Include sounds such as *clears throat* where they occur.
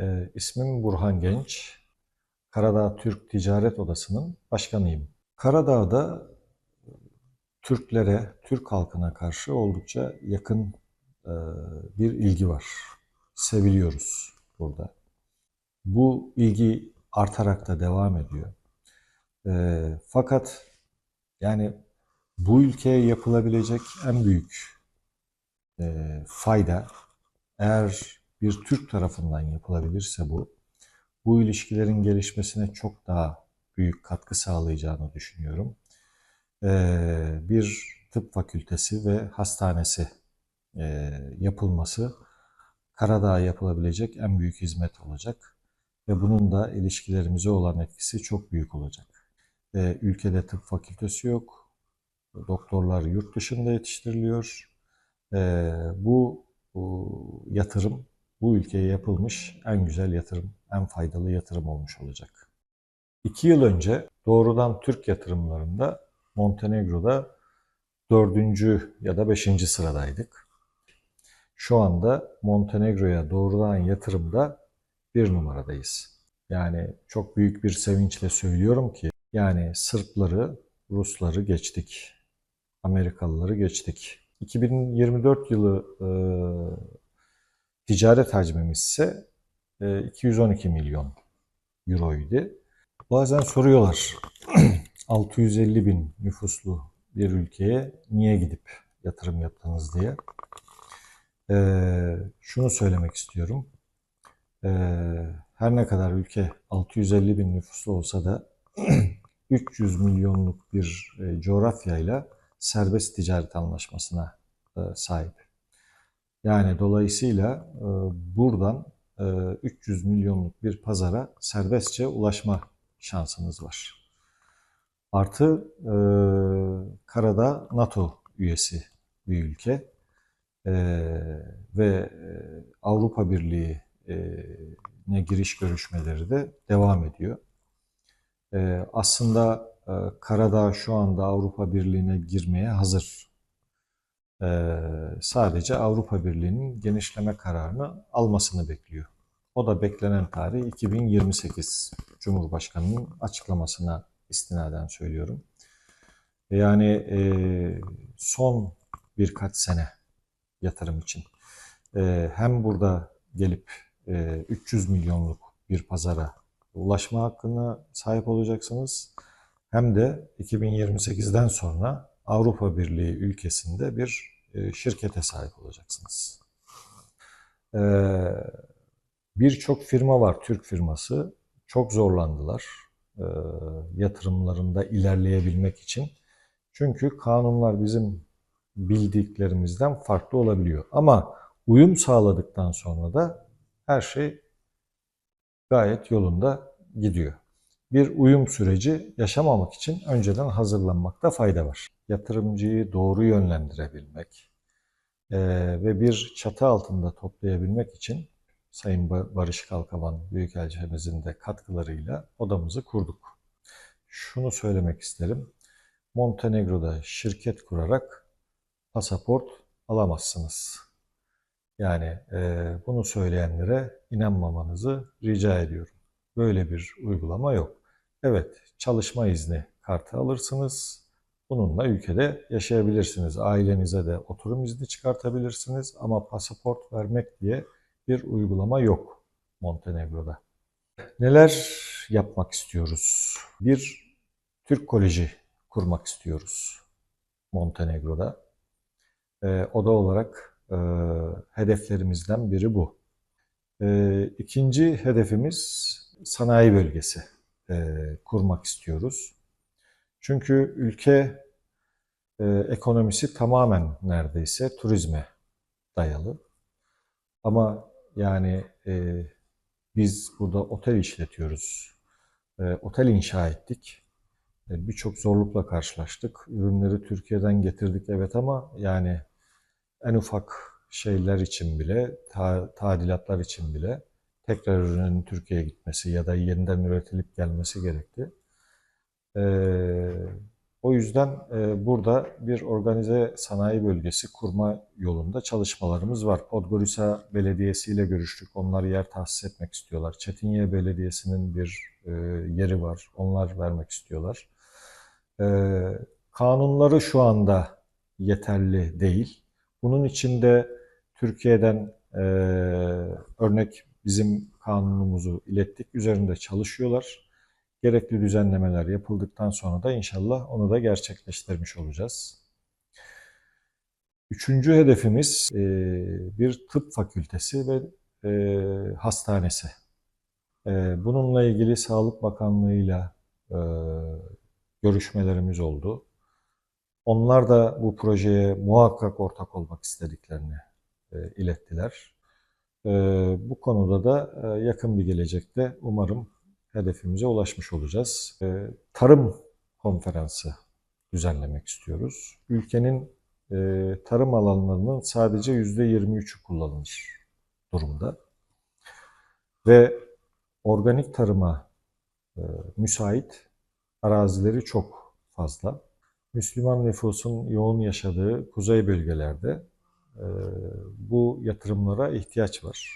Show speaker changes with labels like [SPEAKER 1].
[SPEAKER 1] Ee, ismim Burhan Genç. Karadağ Türk Ticaret Odası'nın başkanıyım. Karadağ'da Türklere, Türk halkına karşı oldukça yakın e, bir ilgi var. Seviliyoruz burada. Bu ilgi artarak da devam ediyor. E, fakat yani bu ülkeye yapılabilecek en büyük e, fayda eğer bir Türk tarafından yapılabilirse bu, bu ilişkilerin gelişmesine çok daha büyük katkı sağlayacağını düşünüyorum. Ee, bir tıp fakültesi ve hastanesi e, yapılması Karadağ'a yapılabilecek en büyük hizmet olacak ve bunun da ilişkilerimize olan etkisi çok büyük olacak. Ee, ülkede tıp fakültesi yok, doktorlar yurt dışında yetiştiriliyor. Ee, bu, bu yatırım bu ülkeye yapılmış en güzel yatırım, en faydalı yatırım olmuş olacak. İki yıl önce doğrudan Türk yatırımlarında Montenegro'da dördüncü ya da beşinci sıradaydık. Şu anda Montenegro'ya doğrudan yatırımda bir numaradayız. Yani çok büyük bir sevinçle söylüyorum ki yani Sırpları, Rusları geçtik. Amerikalıları geçtik. 2024 yılı e, ticaret hacmimiz ise e, 212 milyon euroydu. Bazen soruyorlar *clears throat* 650 bin nüfuslu bir ülkeye niye gidip yatırım yaptınız diye. Ee, şunu söylemek istiyorum. Ee, her ne kadar ülke 650 bin nüfuslu olsa da *clears throat* 300 milyonluk bir e, coğrafyayla serbest ticaret anlaşmasına e, sahip. Yani dolayısıyla e, buradan e, 300 milyonluk bir pazara serbestçe ulaşma şansınız var. Artı e, karada NATO üyesi bir ülke e, ve e, Avrupa Birliği e, ne giriş görüşmeleri de devam ediyor. E, aslında e, Karadağ şu anda Avrupa Birliği'ne girmeye hazır. E, sadece Avrupa Birliği'nin genişleme kararını almasını bekliyor. O da beklenen tarih 2028 Cumhurbaşkanı'nın açıklamasına istinaden söylüyorum. Yani e, son birkaç sene yatırım için e, hem burada gelip e, 300 milyonluk bir pazara ulaşma hakkına sahip olacaksınız hem de 2028'den sonra Avrupa Birliği ülkesinde bir e, şirkete sahip olacaksınız. E, Birçok firma var, Türk firması. Çok zorlandılar e, yatırımlarında ilerleyebilmek için. Çünkü kanunlar bizim bildiklerimizden farklı olabiliyor. Ama uyum sağladıktan sonra da her şey gayet yolunda gidiyor. Bir uyum süreci yaşamamak için önceden hazırlanmakta fayda var. Yatırımcıyı doğru yönlendirebilmek e, ve bir çatı altında toplayabilmek için Sayın Barış Kalkavan Büyükelçimizin de katkılarıyla odamızı kurduk. Şunu söylemek isterim. Montenegro'da şirket kurarak pasaport alamazsınız. Yani e, bunu söyleyenlere inanmamanızı rica ediyorum. Böyle bir uygulama yok. Evet, çalışma izni kartı alırsınız. Bununla ülkede yaşayabilirsiniz. Ailenize de oturum izni çıkartabilirsiniz. Ama pasaport vermek diye bir uygulama yok Montenegro'da. Neler yapmak istiyoruz? Bir Türk Koleji kurmak istiyoruz Montenegro'da. E, oda olarak e, hedeflerimizden biri bu. E, ikinci hedefimiz sanayi bölgesi e, kurmak istiyoruz. Çünkü ülke e, ekonomisi tamamen neredeyse turizme dayalı. Ama yani e, biz burada otel işletiyoruz. E, otel inşa ettik. E, Birçok zorlukla karşılaştık. Ürünleri Türkiye'den getirdik evet ama yani en ufak şeyler için bile, ta, tadilatlar için bile tekrar ürünün Türkiye'ye gitmesi ya da yeniden üretilip gelmesi gerekti. E, O yüzden e, burada bir organize sanayi bölgesi kurma yolunda çalışmalarımız var. Podgorica Belediyesi ile görüştük. Onlar yer tahsis etmek istiyorlar. Çetinye Belediyesi'nin bir e, yeri var. Onlar vermek istiyorlar. E, kanunları şu anda yeterli değil. Bunun için de Türkiye'den e, örnek bizim kanunumuzu ilettik. Üzerinde çalışıyorlar. Gerekli düzenlemeler yapıldıktan sonra da inşallah onu da gerçekleştirmiş olacağız. Üçüncü hedefimiz e, bir tıp fakültesi ve e, hastanesi. E, bununla ilgili Sağlık Bakanlığı'yla e, görüşmelerimiz oldu. Onlar da bu projeye muhakkak ortak olmak istediklerini ilettiler. E, bu konuda da e, yakın bir gelecekte umarım hedefimize ulaşmış olacağız. E, tarım konferansı düzenlemek istiyoruz. Ülkenin e, tarım alanlarının sadece %23'ü kullanılır durumda. Ve organik tarıma e, müsait arazileri çok fazla. Müslüman nüfusun yoğun yaşadığı kuzey bölgelerde e, bu yatırımlara ihtiyaç var.